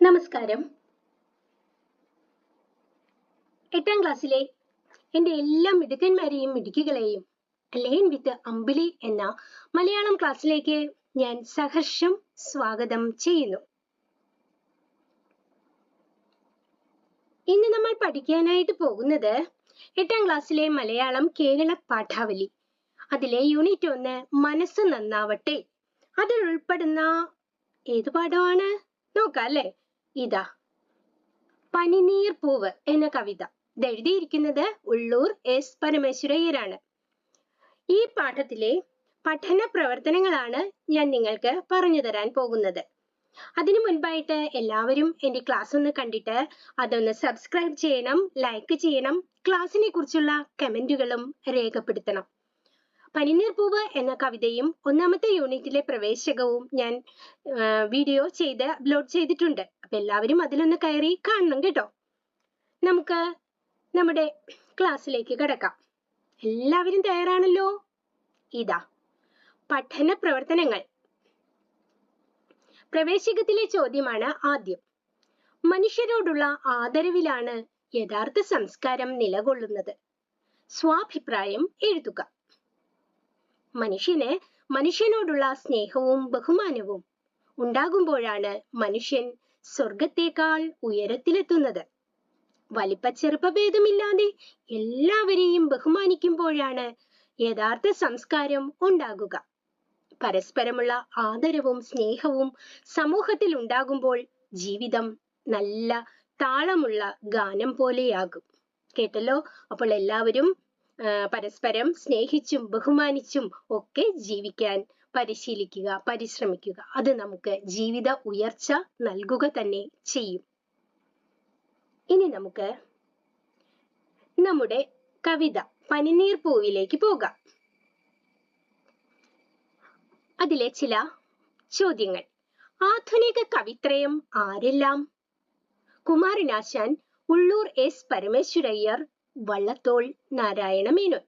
നമസ്കാരം. എട്ടാം ക്ലാസ്സിലെ എന്റെ എല്ലാ മിടുക്കന്മാരെയും മിടുക്കികളെയും ലൈൻ വിത്ത് അമ്പിളി എന്ന മലയാളം ക്ലാസ്സിലേക്ക് ഞാൻ സഹർഷം സ്വാഗതം ചെയ്യുന്നു. ഇന്ന് നമ്മൾ പഠിക്കാനായിട്ട് പോകുന്നത് എട്ടാം ക്ലാസ്സിലെ മലയാളം കേരള പാഠാവലി. അതിലെ യൂണിറ്റ് ഒന്ന് മനസ്സ് നന്നാവട്ടെ. അതിൽ ഉൾപ്പെടുന്ന ഏത് പാഠമാണ്? നോക്കാം അല്ലേ? ഇതാ. പനിനീർ പൂവ് എന്ന കവിത. എഴുതിയിരിക്കുന്നത് ഉള്ളൂർ എസ് പരമേശ്വരയ്യരാണ്. ഈ പാഠത്തിലെ പഠന പ്രവർത്തനങ്ങളാണ് ഞാൻ നിങ്ങൾക്ക് പറഞ്ഞു തരാൻ പോകുന്നത്. അതിനു മുൻപായിട്ട് എല്ലാവരും എന്റെ ക്ലാസ് ഒന്ന് കണ്ടിട്ട് അതൊന്ന് സബ്സ്ക്രൈബ് ചെയ്യണം ലൈക്ക് ചെയ്യണം ക്ലാസ്സിനെ കുറിച്ചുള്ള കമന്റുകളും രേഖപ്പെടുത്തണം. പനിനീർ പൂവ് എന്ന കവിതയും ഒന്നാമത്തെ യൂണിറ്റിലെ പ്രവേശകവും ഞാൻ വീഡിയോ ചെയ്ത് അപ്ലോഡ് ചെയ്തിട്ടുണ്ട്. അപ്പൊ എല്ലാവരും അതിലൊന്ന് കയറി കാണണം കേട്ടോ. നമുക്ക് നമ്മുടെ ക്ലാസ്സിലേക്ക് കിടക്കാം. എല്ലാവരും തയ്യാറാണല്ലോ? ഇതാ പഠന പ്രവർത്തനങ്ങൾ. പ്രവേശകത്തിലെ ചോദ്യമാണ് ആദ്യം. മനുഷ്യരോടുള്ള ആദരവിലാണ് യഥാർത്ഥ സംസ്കാരം നിലകൊള്ളുന്നത്. സ്വാഭിപ്രായം എഴുതുക. മനുഷ്യന് മനുഷ്യനോടുള്ള സ്നേഹവും ബഹുമാനവും ഉണ്ടാകുമ്പോഴാണ് മനുഷ്യൻ സ്വർഗത്തേക്കാൾ ഉയരത്തിലെത്തുന്നത്. വലിപ്പച്ചെറുപ്പഭേദമില്ലാതെ എല്ലാവരെയും ബഹുമാനിക്കുമ്പോഴാണ് യഥാർത്ഥ സംസ്കാരം ഉണ്ടാകുക. പരസ്പരമുള്ള ആദരവും സ്നേഹവും സമൂഹത്തിൽ ഉണ്ടാകുമ്പോൾ ജീവിതം നല്ല താളമുള്ള ഗാനം പോലെയാകും. കേട്ടല്ലോ? അപ്പോൾ എല്ലാവരും പരസ്പരം സ്നേഹിച്ചും ബഹുമാനിച്ചും ഒക്കെ ജീവിക്കാൻ പരിശീലിക്കുക പരിശ്രമിക്കുക. അത് നമുക്ക് ജീവിത ഉയർച്ച നൽകുക തന്നെ ചെയ്യും. ഇനി നമുക്ക് നമ്മുടെ കവിത പനിനീർ പൂവിലേക്ക് പോകാം. അതിലെ ചില ചോദ്യങ്ങൾ. ആധുനിക കവിത്രയം ആരെല്ലാം? കുമാരനാശാൻ ഉള്ളൂർ എസ് പരമേശ്വരയ്യർ വള്ളത്തോൾ നാരായണ മേനോൻ.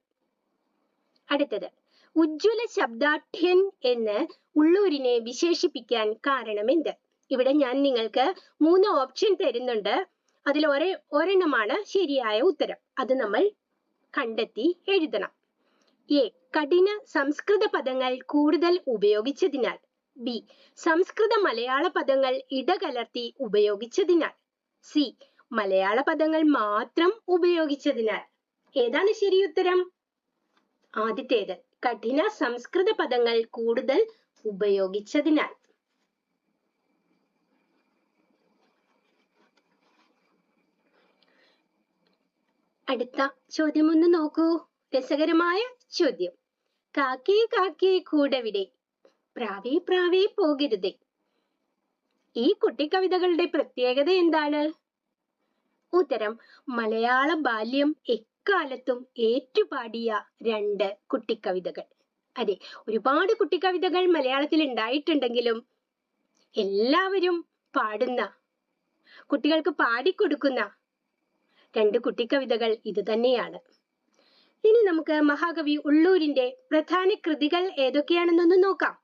അടുത്തത് ഉജ്ജ്വല ശബ്ദാഠ്യൻ എന്ന് ഉള്ളൂരിനെ വിശേഷിപ്പിക്കാൻ കാരണമെന്ത്? ഇവിടെ ഞാൻ നിങ്ങൾക്ക് മൂന്ന് ഓപ്ഷൻ തരുന്നുണ്ട്. അതിൽ ഒരേ ഒരെണ്ണമാണ് ശരിയായ ഉത്തരം. അത് നമ്മൾ കണ്ടെത്തി എഴുതണം. എ കഠിന സംസ്കൃത പദങ്ങൾ കൂടുതൽ ഉപയോഗിച്ചതിനാൽ. ബി സംസ്കൃത മലയാള പദങ്ങൾ ഇടകലർത്തി ഉപയോഗിച്ചതിനാൽ. സി മലയാള പദങ്ങൾ മാത്രം ഉപയോഗിച്ചതിനാൽ. ഏതാണ് ശരി ഉത്തരം? ആദ്യത്തേത് കഠിന സംസ്കൃത പദങ്ങൾ കൂടുതൽ ഉപയോഗിച്ചതിനാൽ. അടുത്ത ചോദ്യം ഒന്ന് നോക്കൂ. രസകരമായ ചോദ്യം. കാക്കേ കാക്കേ കൂടവിടെ? പ്രാവേ പ്രാവേ പോകരുതേ. ഈ കുട്ടിക്കവിതകളുടെ പ്രത്യേകത എന്താണ്? ഉത്തരം മലയാള ബാല്യം എക്കാലത്തും ഏറ്റുപാടിയ രണ്ട് കുട്ടിക്കവിതകൾ. അതെ ഒരുപാട് കുട്ടിക്കവിതകൾ മലയാളത്തിൽ ഉണ്ടായിട്ടുണ്ടെങ്കിലും എല്ലാവരും പാടുന്ന കുട്ടികൾക്ക് പാടിക്കൊടുക്കുന്ന രണ്ട് കുട്ടിക്കവിതകൾ ഇത് തന്നെയാണ്. ഇനി നമുക്ക് മഹാകവി ഉള്ളൂരിന്റെ പ്രധാന കൃതികൾ ഏതൊക്കെയാണെന്നൊന്ന് നോക്കാം.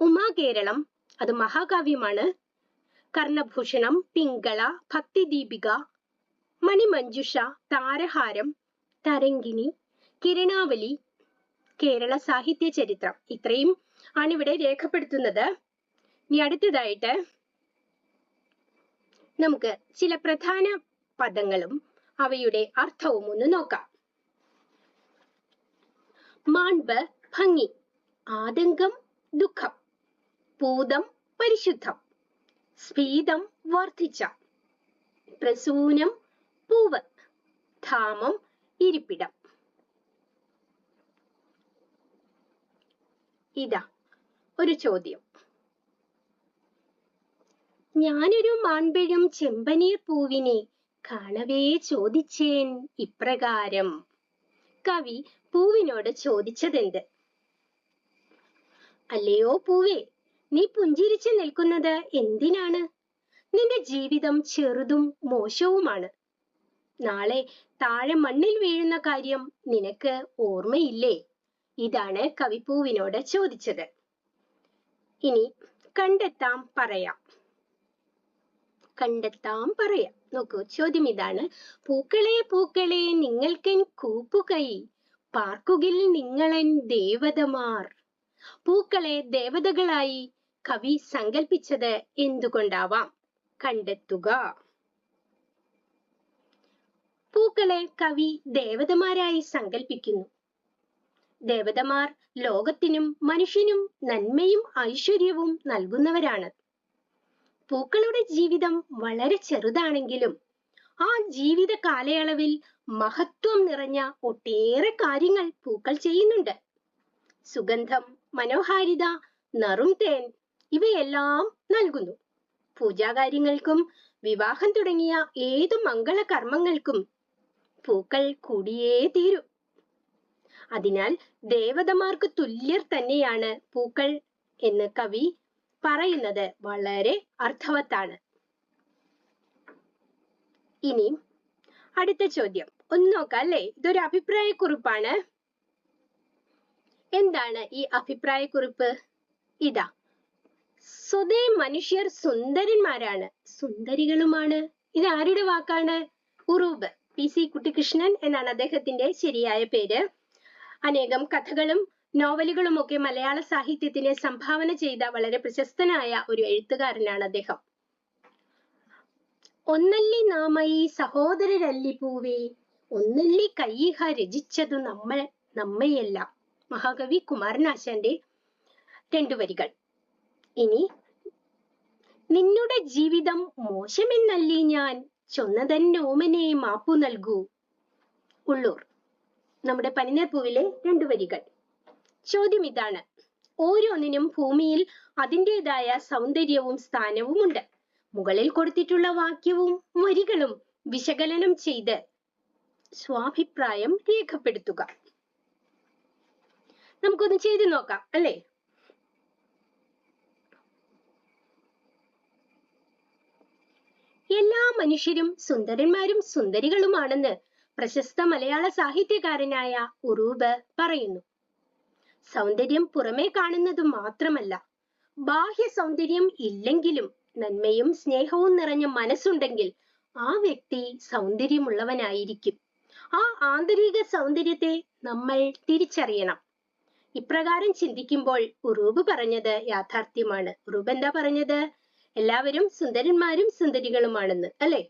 ഉമാകേരളം അത് മഹാകാവ്യമാണ്. കർണഭൂഷണം പിങ്കള ഭക്തിദീപിക മണിമഞ്ജുഷ താരഹാരം തരങ്കിണി കിരണാവലി കേരള സാഹിത്യ ചരിത്രം. ഇത്രയും ആണ് ഇവിടെ രേഖപ്പെടുത്തുന്നത്. ഇനി അടുത്തതായിട്ട് നമുക്ക് ചില പ്രധാന പദങ്ങളും അവയുടെ അർത്ഥവും ഒന്ന് നോക്കാം. മാൺബ് ഭംഗി ആതങ്കം ദുഃഖം പൂതം പരിശുദ്ധം. സ്ഫീതം വർദ്ധിച്ച. പ്രസൂനം പൂവ് ധാമം ഇരിപ്പിടം. ഇതാ ഒരു ചോദ്യം. ഞാനൊരു മാൺപിഴും ചെമ്പനീർ പൂവിനെ കാണവേ ചോദിച്ചേൻ ഇപ്രകാരം. കവി പൂവിനോട് ചോദിച്ചതെന്ത്? അല്ലയോ പൂവേ നീ പുഞ്ചിരിച്ചു നിൽക്കുന്നത് എന്തിനാണ്? നിന്റെ ജീവിതം ചെറുതും മോശവുമാണ്. നാളെ താഴെ മണ്ണിൽ വീഴുന്ന കാര്യം നിനക്ക് ഓർമ്മയില്ലേ? ഇതാണ് കവിപ്പൂവിനോട് ചോദിച്ചത്. ഇനി കണ്ടെത്താം പറയാം. കണ്ടെത്താം പറയാം. നോക്കൂ ചോദ്യം ഇതാണ്. പൂക്കളെ പൂക്കളെ നിങ്ങൾക്കൻ കൂപ്പുകൈ പാർക്കുകിൽ നിങ്ങളൻ ദേവതമാർ. പൂക്കളെ ദേവതകളായി കവി സങ്കൽപ്പിച്ചത് എന്തുകൊണ്ടാവാം? കണ്ടെത്തുക. പൂക്കളെ കവി ദേവതമാരായി സങ്കൽപ്പിക്കുന്നു. ദേവതമാർ ലോകത്തിനും മനുഷ്യനും നന്മയും ഐശ്വര്യവും നൽകുന്നവരാണ്. പൂക്കളുടെ ജീവിതം വളരെ ചെറുതാണെങ്കിലും ആ ജീവിത കാലയളവിൽ മഹത്വം നിറഞ്ഞ ഒട്ടേറെ കാര്യങ്ങൾ പൂക്കൾ ചെയ്യുന്നുണ്ട്. സുഗന്ധം മനോഹാരിത നറും തേൻ ഇവയെല്ലാം നൽകുന്നു. പൂജാകാര്യങ്ങൾക്കും വിവാഹം തുടങ്ങിയ ഏതു മംഗള കർമ്മങ്ങൾക്കും പൂക്കൾ കൂടിയേ തീരൂ. അതിനാൽ ദേവതമാർക്ക് തുല്യർ തന്നെയാണ് പൂക്കൾ എന്ന് കവി പറയുന്നത് വളരെ അർത്ഥവത്താണ്. ഇനി അടുത്ത ചോദ്യം. ഒന്ന് നോക്കാം അല്ലേ? ഇതൊരു അഭിപ്രായക്കുറിപ്പാണ്. എന്താണ് ഈ അഭിപ്രായക്കുറിപ്പ്? ഇതാ. സ്വതേ മനുഷ്യർ സുന്ദരന്മാരാണ്. സുന്ദരികളുമാണ്. ഇത് ആരുടെ വാക്കാണ്? ഉറൂബ് പി സി കുട്ടിക്കൃഷ്ണൻ എന്നാണ് അദ്ദേഹത്തിന്റെ ശരിയായ പേര്. അനേകം കഥകളും നോവലുകളും ഒക്കെ മലയാള സാഹിത്യത്തിന് സംഭാവന ചെയ്ത വളരെ പ്രശസ്തനായ ഒരു എഴുത്തുകാരനാണ് അദ്ദേഹം. ഒന്നല്ലി നാമയി സഹോദരരല്ലി പൂവേ ഒന്നല്ലി കയ്യഹ രചിച്ചതു നമ്മൾ നമ്മയെല്ലാം. മഹാകവി കുമാരനാശാന്റെ രണ്ടു വരികൾ. ഇനി നിന്നുടെ ജീവിതം മോശമെന്നല്ലേ ഞാൻ ചൊന്നതന്നോമനെ മാപ്പു നൽകൂ. ഉള്ളൂർ നമ്മുടെ പനിനപ്പൂവിലെ രണ്ടു വരികൾ. ചോദ്യം ഇതാണ്. ഓരോന്നിനും ഭൂമിയിൽ അതിന്റെതായ സൗന്ദര്യവും സ്ഥാനവും ഉണ്ട് മുകളിൽ കൊടുത്തിട്ടുള്ള വാക്യവും വരികളും വിശകലനം ചെയ്ത് സ്വാഭിപ്രായം രേഖപ്പെടുത്തുക. നമുക്കൊന്ന് ചെയ്തു നോക്കാം അല്ലേ? എല്ലാ മനുഷ്യരും സുന്ദരന്മാരും സുന്ദരികളുമാണെന്ന് പ്രശസ്ത മലയാള സാഹിത്യകാരനായ ഉറൂബ് പറയുന്നു. സൗന്ദര്യം പുറമേ കാണുന്നത് മാത്രമല്ല ബാഹ്യ സൗന്ദര്യം ഇല്ലെങ്കിലും നന്മയും സ്നേഹവും നിറഞ്ഞ മനസ്സുണ്ടെങ്കിൽ ആ വ്യക്തി സൗന്ദര്യമുള്ളവനായിരിക്കും. ആ ആന്തരിക സൗന്ദര്യത്തെ നമ്മൾ തിരിച്ചറിയണം. ഇപ്രകാരം ചിന്തിക്കുമ്പോൾ ഉറൂബ് പറഞ്ഞത് യാഥാർത്ഥ്യമാണ്. ഉറൂബ് എന്താ പറഞ്ഞത്? എല്ലാവരും സുന്ദരന്മാരും സുന്ദരികളുമാണെന്ന് അല്ലെ?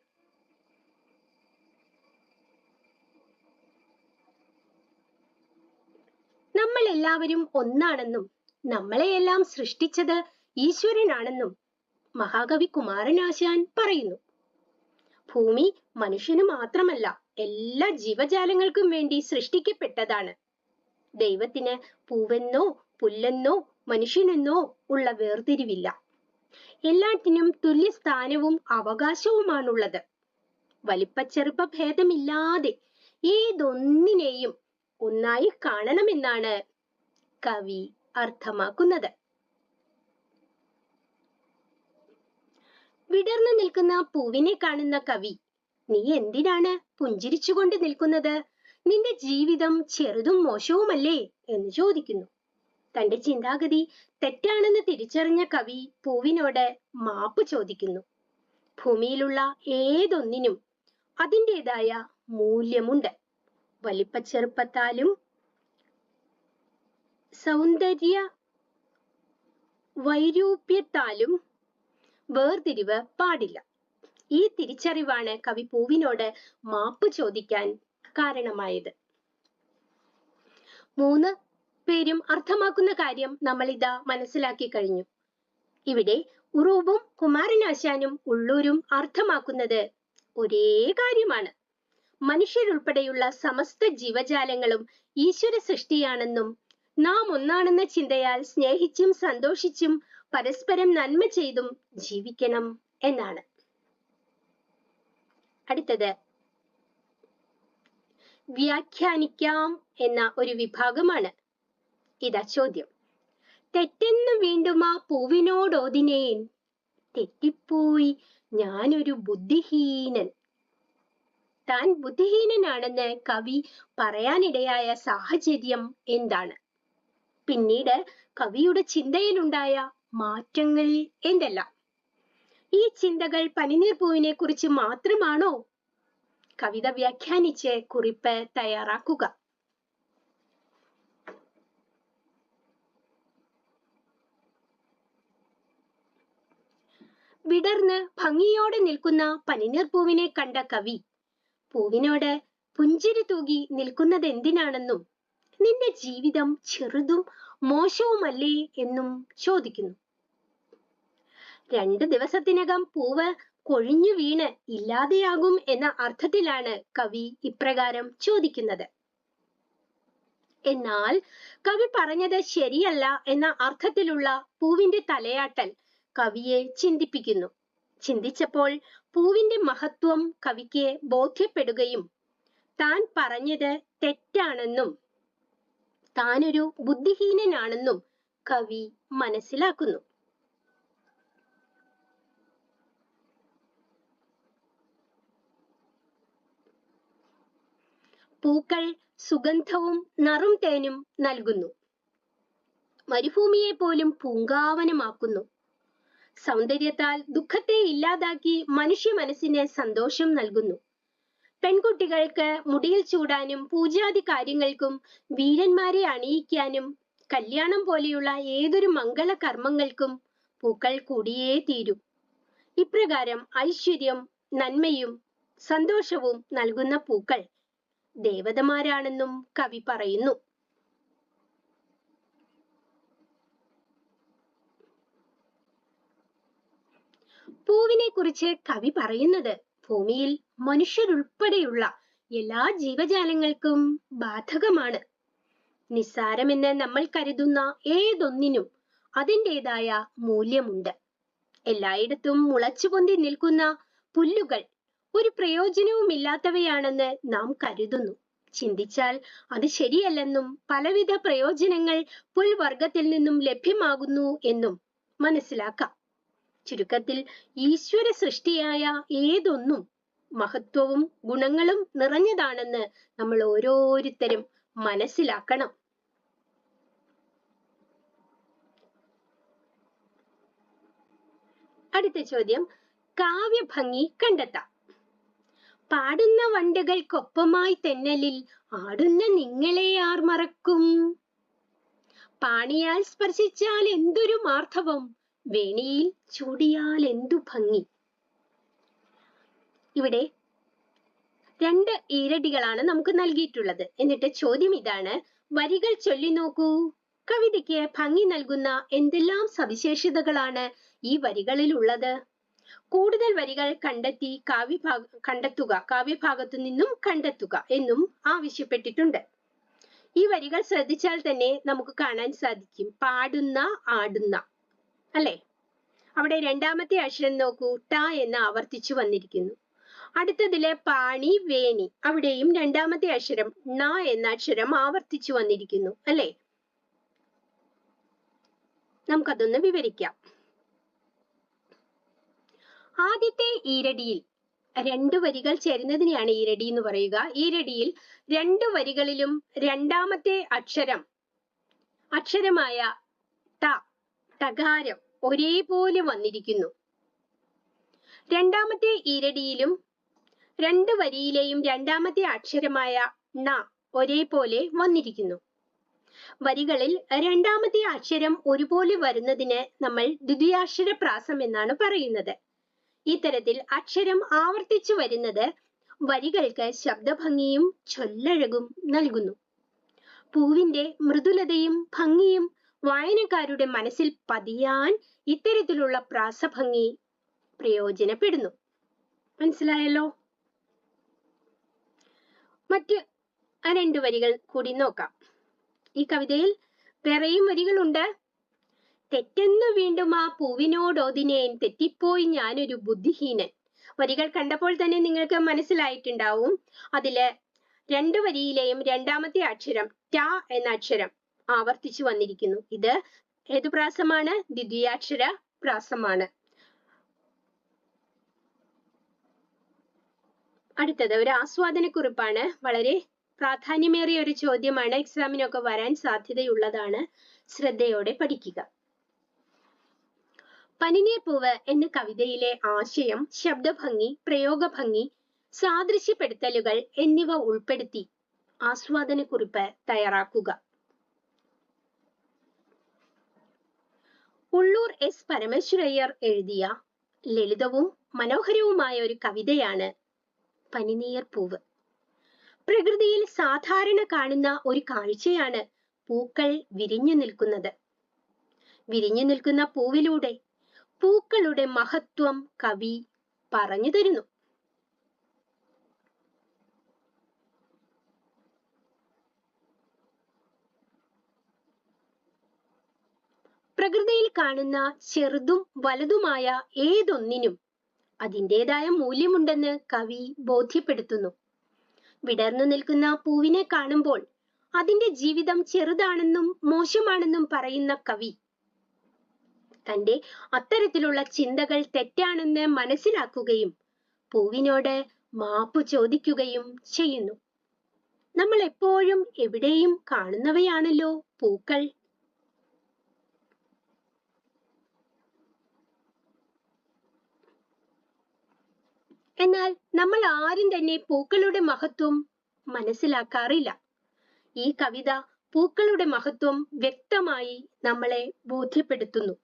നമ്മൾ എല്ലാവരും ഒന്നാണെന്നും നമ്മളെയെല്ലാം സൃഷ്ടിച്ചത് ഈശ്വരനാണെന്നും മഹാകവി കുമാരനാശാൻ പറയുന്നു. ഭൂമി മനുഷ്യന് മാത്രമല്ല എല്ലാ ജീവജാലങ്ങൾക്കും വേണ്ടി സൃഷ്ടിക്കപ്പെട്ടതാണ്. ദൈവത്തിന് പൂവെന്നോ പുല്ലെന്നോ മനുഷ്യനെന്നോ ഉള്ള വേർതിരിവില്ല. എല്ലാറ്റിനും തുല്യ സ്ഥാനവും അവകാശവുമാണുള്ളത് വലിപ്പച്ചെറുപ്പ ഭേദമില്ലാതെ ഏതൊന്നിനെയും ഒന്നായി കാണണമെന്നാണ് കവി അർത്ഥമാക്കുന്നത്. വിടർന്നു നിൽക്കുന്ന പൂവിനെ കാണുന്ന കവി നീ എന്തിനാണ് പുഞ്ചിരിച്ചുകൊണ്ട് നിൽക്കുന്നത്? നിന്റെ ജീവിതം ചെറുതും മോശവുമല്ലേ? എന്ന് ചോദിക്കുന്നു. തന്റെ ചിന്താഗതി തെറ്റാണെന്ന് തിരിച്ചറിഞ്ഞ കവി പൂവിനോട് മാപ്പ് ചോദിക്കുന്നു. ഭൂമിയിലുള്ള ഏതൊന്നിനും അതിന്റെതായ മൂല്യമുണ്ട്. വലിപ്പച്ചെറുപ്പത്താലും സൗന്ദര്യ വൈരൂപ്യത്താലും വേർതിരിവ് പാടില്ല. ഈ തിരിച്ചറിവാണ് കവി പൂവിനോട് മാപ്പ് ചോദിക്കാൻ കാരണമായത്. മൂന്ന് പേരും അർത്ഥമാക്കുന്ന കാര്യം നമ്മൾ ഇതാ മനസ്സിലാക്കി കഴിഞ്ഞു. ഇവിടെ ഉറൂബും കുമാരനാശാനും ഉള്ളൂരും അർത്ഥമാക്കുന്നത് ഒരേ കാര്യമാണ്. മനുഷ്യരുൾപ്പെടെയുള്ള സമസ്ത ജീവജാലങ്ങളും ഈശ്വര സൃഷ്ടിയാണെന്നും നാം ഒന്നാണെന്ന ചിന്തയാൽ സ്നേഹിച്ചും സന്തോഷിച്ചും പരസ്പരം നന്മ ചെയ്തും ജീവിക്കണം എന്നാണ്. അടുത്തത് വ്യാഖ്യാനിക്കാം എന്ന ഒരു വിഭാഗമാണ്. ഇതാ ചോദ്യം. തെറ്റെന്ന് വീണ്ടും ആ പൂവിനോടോതിനേൻ. തെറ്റിപ്പോയി ഞാനൊരു ബുദ്ധിഹീനൻ. താൻ ബുദ്ധിഹീനനാണെന്ന് കവി പറയാനിടയായ സാഹചര്യം എന്താണ്? പിന്നീട് കവിയുടെ ചിന്തയിലുണ്ടായ മാറ്റങ്ങൾ എന്തെല്ലാം? ഈ ചിന്തകൾ പനിനീർ പൂവിനെ കുറിച്ച് മാത്രമാണോ? കവിത വ്യാഖ്യാനിച്ച് കുറിപ്പ് തയ്യാറാക്കുക. വിടർന്ന് ഭംഗിയോടെ നിൽക്കുന്ന പനിനീർ പൂവിനെ കണ്ട കവി പൂവിനോട് പുഞ്ചിരി തൂകി നിൽക്കുന്നത് എന്തിനാണെന്നും നിന്റെ ജീവിതം ചെറുതും മോശവുമല്ലേ? എന്നും ചോദിക്കുന്നു. രണ്ട് ദിവസത്തിനകം പൂവ് കൊഴിഞ്ഞു വീണ് ഇല്ലാതെയാകും എന്ന അർത്ഥത്തിലാണ് കവി ഇപ്രകാരം ചോദിക്കുന്നത്. എന്നാൽ കവി പറഞ്ഞത് ശരിയല്ല എന്ന അർത്ഥത്തിലുള്ള പൂവിന്റെ തലയാട്ടൽ കവിയെ ചിന്തിപ്പിക്കുന്നു. ചിന്തിച്ചപ്പോൾ പൂവിന്റെ മഹത്വം കവിക്ക് ബോധ്യപ്പെടുകയും താൻ പറഞ്ഞത് തെറ്റാണെന്നും താനൊരു ബുദ്ധിഹീനനാണെന്നും കവി മനസ്സിലാക്കുന്നു. പൂക്കൾ സുഗന്ധവും നറും തേനും നൽകുന്നു. മരുഭൂമിയെ പോലും പൂങ്കാവനമാക്കുന്നു. സൗന്ദര്യത്താൽ ദുഃഖത്തെ ഇല്ലാതാക്കി മനുഷ്യ മനസ്സിന് സന്തോഷം നൽകുന്നു. പെൺകുട്ടികൾക്ക് മുടിയിൽ ചൂടാനും പൂജാതി കാര്യങ്ങൾക്കും വീരന്മാരെ അണിയിക്കാനും കല്യാണം പോലെയുള്ള ഏതൊരു മംഗള കർമ്മങ്ങൾക്കും പൂക്കൾ കൂടിയേ തീരൂ. ഇപ്രകാരം ഐശ്വര്യം നന്മയും സന്തോഷവും നൽകുന്ന പൂക്കൾ ദേവതമാരാണെന്നും കവി പറയുന്നു. പൂവിനെ കുറിച്ച് കവി പറയുന്നത് ഭൂമിയിൽ മനുഷ്യരുൾപ്പെടെയുള്ള എല്ലാ ജീവജാലങ്ങൾക്കും ബാധകമാണ്. നിസ്സാരമെന്ന് നമ്മൾ കരുതുന്ന ഏതൊന്നിനും അതിന്റെതായ മൂല്യമുണ്ട്. എല്ലായിടത്തും മുളച്ചു പൊന്തി നിൽക്കുന്ന പുല്ലുകൾ ഒരു പ്രയോജനവുമില്ലാത്തവയാണെന്ന് നാം കരുതുന്നു. ചിന്തിച്ചാൽ അത് ശരിയല്ലെന്നും പലവിധ പ്രയോജനങ്ങൾ പുൽവർഗത്തിൽ നിന്നും ലഭ്യമാകുന്നു എന്നും മനസ്സിലാക്കാം. ചുരുക്കത്തിൽ ഈശ്വര സൃഷ്ടിയായ ഏതൊന്നും മഹത്വവും ഗുണങ്ങളും നിറഞ്ഞതാണെന്ന് നമ്മൾ ഓരോരുത്തരും മനസ്സിലാക്കണം. അടുത്ത ചോദ്യം കാവ്യഭംഗി കണ്ടെത്താം. പാടുന്ന വണ്ടുകൾക്കൊപ്പമായി തെന്നലിൽ ആടുന്ന നിങ്ങളെ ആർ മറക്കും? പാണിയാൽ സ്പർശിച്ചാൽ എന്തൊരു മാർദ്ധവം വേണിയിൽ ചൂടിയാൽ എന്തു ഭംഗി. ഇവിടെ രണ്ട് ഈരടികളാണ് നമുക്ക് നൽകിയിട്ടുള്ളത്. എന്നിട്ട് ചോദ്യം ഇതാണ് വരികൾ ചൊല്ലി നോക്കൂ. കവിതയ്ക്ക് ഭംഗി നൽകുന്ന എന്തെല്ലാം സവിശേഷതകളാണ് ഈ വരികളിൽ ഉള്ളത് കൂടുതൽ വരികൾ കണ്ടെത്തി കാവ്യഭാഗ കണ്ടെത്തുക കാവ്യഭാഗത്തു നിന്നും കണ്ടെത്തുക എന്നും ആവശ്യപ്പെട്ടിട്ടുണ്ട്. ഈ വരികൾ ശ്രദ്ധിച്ചാൽ തന്നെ നമുക്ക് കാണാൻ സാധിക്കും. പാടുന്ന ആടുന്ന. അല്ലെ? അവിടെ രണ്ടാമത്തെ അക്ഷരം നോക്കൂ ട എന്ന് ആവർത്തിച്ചു വന്നിരിക്കുന്നു. അടുത്തതിലെ പാണി വേണി അവിടെയും രണ്ടാമത്തെ അക്ഷരം ണ എന്ന അക്ഷരം ആവർത്തിച്ചു വന്നിരിക്കുന്നു അല്ലേ? നമുക്കതൊന്ന് വിവരിക്കാം. ആദ്യത്തെ ഈരടിയിൽ രണ്ട് വരികൾ ചേരുന്നതിനെയാണ് ഈരടി എന്ന് പറയുക. ഈരടിയിൽ രണ്ട് വരികളിലും രണ്ടാമത്തെ അക്ഷരം അക്ഷരമായ ട ടകാരം ഒരേപോലെ വന്നിരിക്കുന്നു. രണ്ടാമത്തെ ഈരടിയിലും രണ്ട് വരിയിലെയും രണ്ടാമത്തെ അക്ഷരമായ ണ ഒരേപോലെ വന്നിരിക്കുന്നു. വരികളിൽ രണ്ടാമത്തെ അക്ഷരം ഒരുപോലെ വരുന്നതിന് നമ്മൾ ദ്വിതീയാക്ഷര പ്രാസം എന്നാണ് പറയുന്നത്. ഇത്തരത്തിൽ അക്ഷരം ആവർത്തിച്ചു വരുന്നത് വരികൾക്ക് ശബ്ദഭംഗിയും ചൊല്ലഴകും നൽകുന്നു. പൂവിന്റെ മൃദുലതയും ഭംഗിയും വായനക്കാരുടെ മനസ്സിൽ പതിയാൻ ഇത്തരത്തിലുള്ള പ്രാസഭംഗി പ്രയോജനപ്പെടുന്നു. മനസ്സിലായല്ലോ? മറ്റ് രണ്ട് വരികൾ കൂടി നോക്കാം. ഈ കവിതയിൽ വേറെയും വരികളുണ്ട്. തെറ്റെന്നു വീണ്ടും ആ പൂവിനോടോതിനേൻ തെറ്റിപ്പോയി ഞാനൊരു ബുദ്ധിഹീനൻ. വരികൾ കണ്ടപ്പോൾ തന്നെ നിങ്ങൾക്ക് മനസ്സിലായിട്ടുണ്ടാവും. അതിൽ രണ്ട് വരിയിലെയും രണ്ടാമത്തെ അക്ഷരം ട എന്ന അക്ഷരം ആവർത്തിച്ചു വന്നിരിക്കുന്നു. ഇത് ഏതു പ്രാസമാണ്? ദ്വിതീയാക്ഷര പ്രാസമാണ്. അടുത്തത് ഒരു ആസ്വാദനക്കുറിപ്പാണ്. വളരെ പ്രാധാന്യമേറിയ ഒരു ചോദ്യമാണ്. എക്സാമിനൊക്കെ വരാൻ സാധ്യതയുള്ളതാണ്. ശ്രദ്ധയോടെ പഠിക്കുക. പനിനീർപ്പൂവ് എന്ന കവിതയിലെ ആശയം ശബ്ദഭംഗി പ്രയോഗഭംഗി സാദൃശ്യപ്പെടുത്തലുകൾ എന്നിവ ഉൾപ്പെടുത്തി ആസ്വാദനക്കുറിപ്പ് തയ്യാറാക്കുക. ഉള്ളൂർ എസ്. പരമേശ്വരയ്യർ എഴുതിയ ലളിതവും മനോഹരവുമായ ഒരു കവിതയാണ് പനിനീർ പൂവ്. പ്രകൃതിയിൽ സാധാരണ കാണുന്ന ഒരു കാഴ്ചയാണ് പൂക്കൾ വിരിഞ്ഞു നിൽക്കുന്നത്. വിരിഞ്ഞു നിൽക്കുന്ന പൂവിലൂടെ പൂക്കളുടെ മഹത്വം കവി പറഞ്ഞു തരുന്നു. പ്രകൃതിയിൽ കാണുന്ന ചെറുതും വലുതുമായ ഏതൊന്നിനും അതിന്റെതായ മൂല്യമുണ്ടെന്ന് കവി ബോധ്യപ്പെടുത്തുന്നു. വിടർന്നു നിൽക്കുന്ന പൂവിനെ കാണുമ്പോൾ അതിന്റെ ജീവിതം ചെറുതാണെന്നും മോശമാണെന്നും പറയുന്ന കവി തന്റെ അത്തരത്തിലുള്ള ചിന്തകൾ തെറ്റാണെന്ന് മനസ്സിലാക്കുകയും പൂവിനോട് മാപ്പ് ചോദിക്കുകയും ചെയ്യുന്നു. നമ്മൾ എപ്പോഴും എവിടെയും കാണുന്നവയാണല്ലോ പൂക്കൾ എന്നാൽ നമ്മൾ ആരും തന്നെ പൂക്കളുടെ മഹത്വം മനസ്സിലാക്കാറില്ല. ഈ കവിത പൂക്കളുടെ മഹത്വം വ്യക്തമായി നമ്മളെ ബോധ്യപ്പെടുത്തുന്നു.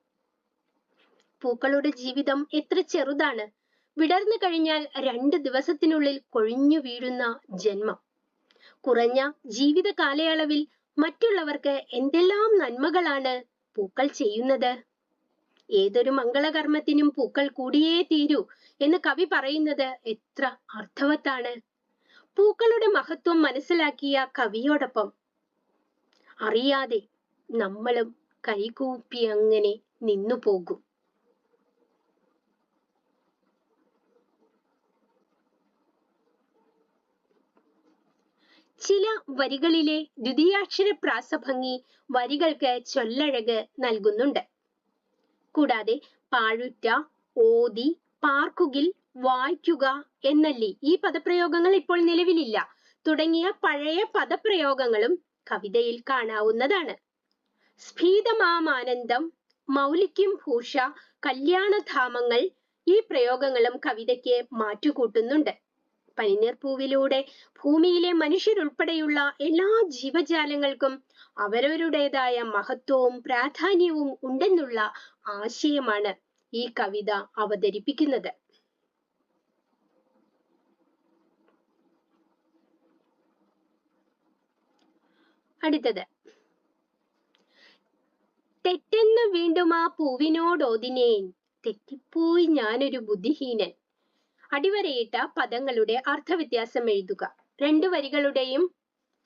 പൂക്കളുടെ ജീവിതം എത്ര ചെറുതാണ്. വിടർന്നു കഴിഞ്ഞാൽ രണ്ട് ദിവസത്തിനുള്ളിൽ കൊഴിഞ്ഞു വീഴുന്ന ജന്മം. കുറഞ്ഞ ജീവിത കാലയളവിൽ മറ്റുള്ളവർക്ക് എന്തെല്ലാം നന്മകളാണ് പൂക്കൾ ചെയ്യുന്നത്. ഏതൊരു മംഗളകർമ്മത്തിനും പൂക്കൾ കൂടിയേ തീരൂ എന്ന് കവി പറയുന്നത് എത്ര അർത്ഥവത്താണ്. പൂക്കളുടെ മഹത്വം മനസ്സിലാക്കിയ കവിയോടൊപ്പം അറിയാതെ നമ്മളും കൈകൂപ്പി അങ്ങനെ നിന്നു പോകും. ചില വരികളിലെ ദ്വിതീയാക്ഷര പ്രാസഭംഗി വരികൾക്ക് ചൊല്ലഴക് നൽകുന്നുണ്ട്. കൂടാതെ പാഴുറ്റ ഓതി പാർക്കുകിൽ വായിക്കുക എന്നല്ലി ഈ പദപ്രയോഗങ്ങൾ ഇപ്പോൾ നിലവിലില്ല. തുടങ്ങിയ പഴയ പദപ്രയോഗങ്ങളും കവിതയിൽ കാണാവുന്നതാണ്. സ്ഫീതമാമാനന്ദം മൗലിക്യം ഭൂഷ കല്യാണധാമങ്ങൾ ഈ പ്രയോഗങ്ങളും കവിതയ്ക്ക് മാറ്റുകൂട്ടുന്നുണ്ട്. പനിനീർപ്പൂവിലൂടെ ഭൂമിയിലെ മനുഷ്യരുൾപ്പെടെയുള്ള എല്ലാ ജീവജാലങ്ങൾക്കും അവരവരുടേതായ മഹത്വവും പ്രാധാന്യവും ഉണ്ടെന്നുള്ള ആശയമാണ് ഈ കവിത അവതരിപ്പിക്കുന്നത്. അടുത്തത്. തെറ്റെന്ന് വീണ്ടും ആ പൂവിനോടോതിനേൻ തെറ്റിപ്പോയി ഞാനൊരു ബുദ്ധിഹീനൻ. അടിവരയിട്ട പദങ്ങളുടെ അർത്ഥവ്യത്യാസം എഴുതുക. രണ്ടു വരികളുടെയും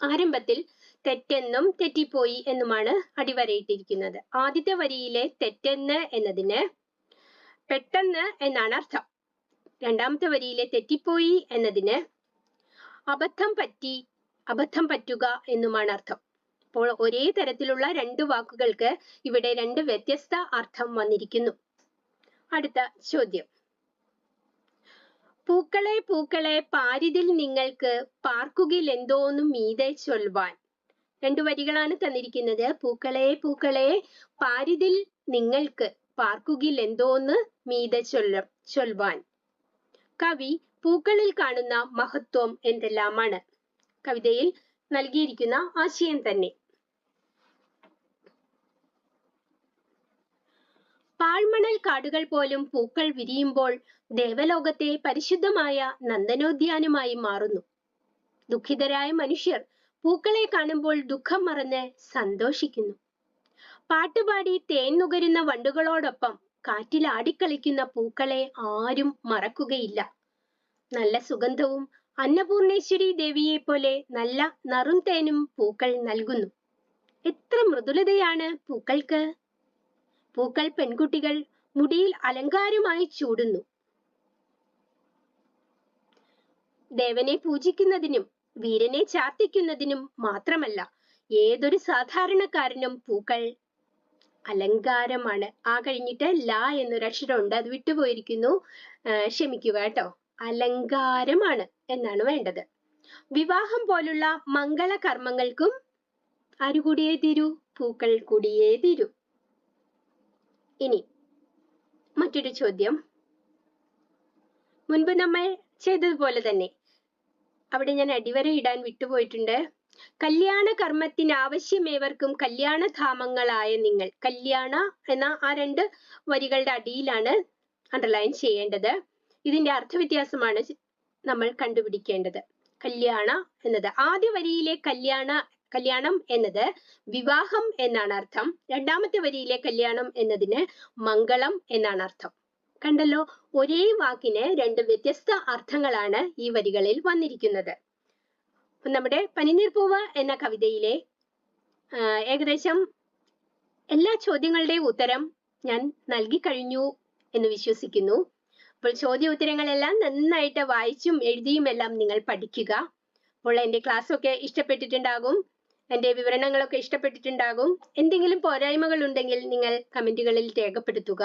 ആരംഭത്തിൽ തെറ്റെന്നും തെറ്റിപ്പോയി എന്നുമാണ് അടിവരയിട്ടിരിക്കുന്നത്. ആദ്യത്തെ വരിയിലെ തെറ്റെന്ന് എന്നതിന് പെട്ടെന്ന് എന്നാണ് അർത്ഥം. രണ്ടാമത്തെ വരിയിലെ തെറ്റിപ്പോയി എന്നതിന് അബദ്ധം പറ്റി അബദ്ധം പറ്റുക എന്നുമാണ് അർത്ഥം. അപ്പോൾ ഒരേ തരത്തിലുള്ള രണ്ട് വാക്കുകൾക്ക് ഇവിടെ രണ്ട് വ്യത്യസ്ത അർത്ഥം വന്നിരിക്കുന്നു. അടുത്ത ചോദ്യം. പൂക്കളെ പൂക്കളെ പാരിതിൽ നിങ്ങൾക്ക് പാർക്കുകിൽ എന്തോന്നു മീതെ ചൊൽവാൻ. രണ്ടു വരികളാണ് തന്നിരിക്കുന്നത്. പൂക്കളെ പൂക്കളെ പാരിതിൽ നിങ്ങൾക്ക് പാർക്കുകിൽ എന്തോന്ന് മീതെ ചൊല്ല ചൊൽവാൻ. കവി പൂക്കളിൽ കാണുന്ന മഹത്വം എന്തെല്ലാമാണ്? കവിതയിൽ നൽകിയിരിക്കുന്ന ആശയം തന്നെ. പാഴ്മണൽ കാടുകൾ പോലും പൂക്കൾ വിരിയുമ്പോൾ ദേവലോകത്തെ പരിശുദ്ധമായ നന്ദനോദ്യാനമായി മാറുന്നു. ദുഃഖിതരായ മനുഷ്യർ പൂക്കളെ കാണുമ്പോൾ ദുഃഖം മറന്ന് സന്തോഷിക്കുന്നു. പാട്ടുപാടി തേൻ നുകരുന്ന വണ്ടുകളോടൊപ്പം കാറ്റിൽ ആടിക്കളിക്കുന്ന പൂക്കളെ ആരും മറക്കുകയില്ല. നല്ല സുഗന്ധവും അന്നപൂർണേശ്വരി ദേവിയെ പോലെ നല്ല നറും തേനും പൂക്കൾ നൽകുന്നു. എത്ര മൃദുലതയാണ് പൂക്കൾക്ക് പൂക്കൾ പെൺകുട്ടികൾ മുടിയിൽ അലങ്കാരമായി ചൂടുന്നു. ദേവനെ പൂജിക്കുന്നതിനും വീരനെ ചാർത്തിക്കുന്നതിനും മാത്രമല്ല ഏതൊരു സാധാരണക്കാരനും പൂക്കൾ അലങ്കാരമാണ്. ആ കഴിഞ്ഞിട്ട് ല എന്നൊരു അക്ഷരമുണ്ട് അത് വിട്ടുപോയിരിക്കുന്നു. ക്ഷമിക്കുക കേട്ടോ. അലങ്കാരമാണ് എന്നാണ് വേണ്ടത്. വിവാഹം പോലുള്ള മംഗള കർമ്മങ്ങൾക്കും ആര് തീരൂ പൂക്കൾ കൂടിയേ തീരൂ. ഇനി മറ്റൊരു ചോദ്യം. മുൻപ് നമ്മൾ ചെയ്തതുപോലെ തന്നെ അവിടെ ഞാൻ അടിവര ഇടാൻ വിട്ടുപോയിട്ടുണ്ട്. കല്യാണ കർമ്മത്തിന് ആവശ്യമേവർക്കും കല്യാണധാമങ്ങളായ നിങ്ങൾ കല്യാണ എന്ന ആ രണ്ട് വരികളുടെ അടിയിലാണ് അണ്ടർലൈൻ ചെയ്യേണ്ടത്. ഇതിന്റെ അർത്ഥവ്യത്യാസമാണ് നമ്മൾ കണ്ടുപിടിക്കേണ്ടത്. കല്യാണ എന്നത് ആദ്യ വരിയിലെ കല്യാണ കല്യാണം എന്നത് വിവാഹം എന്നാണ് അർത്ഥം. രണ്ടാമത്തെ വരിയിലെ കല്യാണം എന്നതിന് മംഗളം എന്നാണ് അർത്ഥം. കണ്ടല്ലോ? ഒരേ വാക്കിന് രണ്ട് വ്യത്യസ്ത അർത്ഥങ്ങളാണ് ഈ വരികളിൽ വന്നിരിക്കുന്നത്. നമ്മുടെ പനിനീർ പൂവ് എന്ന കവിതയിലെ ഏകദേശം എല്ലാ ചോദ്യങ്ങളുടെയും ഉത്തരം ഞാൻ നൽകി കഴിഞ്ഞു എന്ന് വിശ്വസിക്കുന്നു. അപ്പോൾ ചോദ്യ ഉത്തരങ്ങളെല്ലാം നന്നായിട്ട് വായിച്ചും എഴുതിയും എല്ലാം നിങ്ങൾ പഠിക്കുക. അപ്പോൾ എന്റെ ക്ലാസ് ഒക്കെ ഇഷ്ടപ്പെട്ടിട്ടുണ്ടാകും. എന്റെ വിവരണങ്ങളൊക്കെ ഇഷ്ടപ്പെട്ടിട്ടുണ്ടാകും. എന്തെങ്കിലും പോരായ്മകൾ ഉണ്ടെങ്കിൽ നിങ്ങൾ കമന്റുകളിൽ രേഖപ്പെടുത്തുക.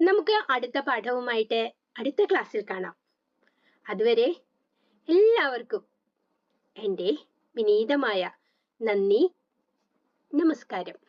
നമുക്ക് അടുത്ത പാഠവുമായിട്ട് അടുത്ത ക്ലാസ്സിൽ കാണാം. അതുവരെ എല്ലാവർക്കും എന്റെ വിനീതമായ നന്ദി. നമസ്കാരം.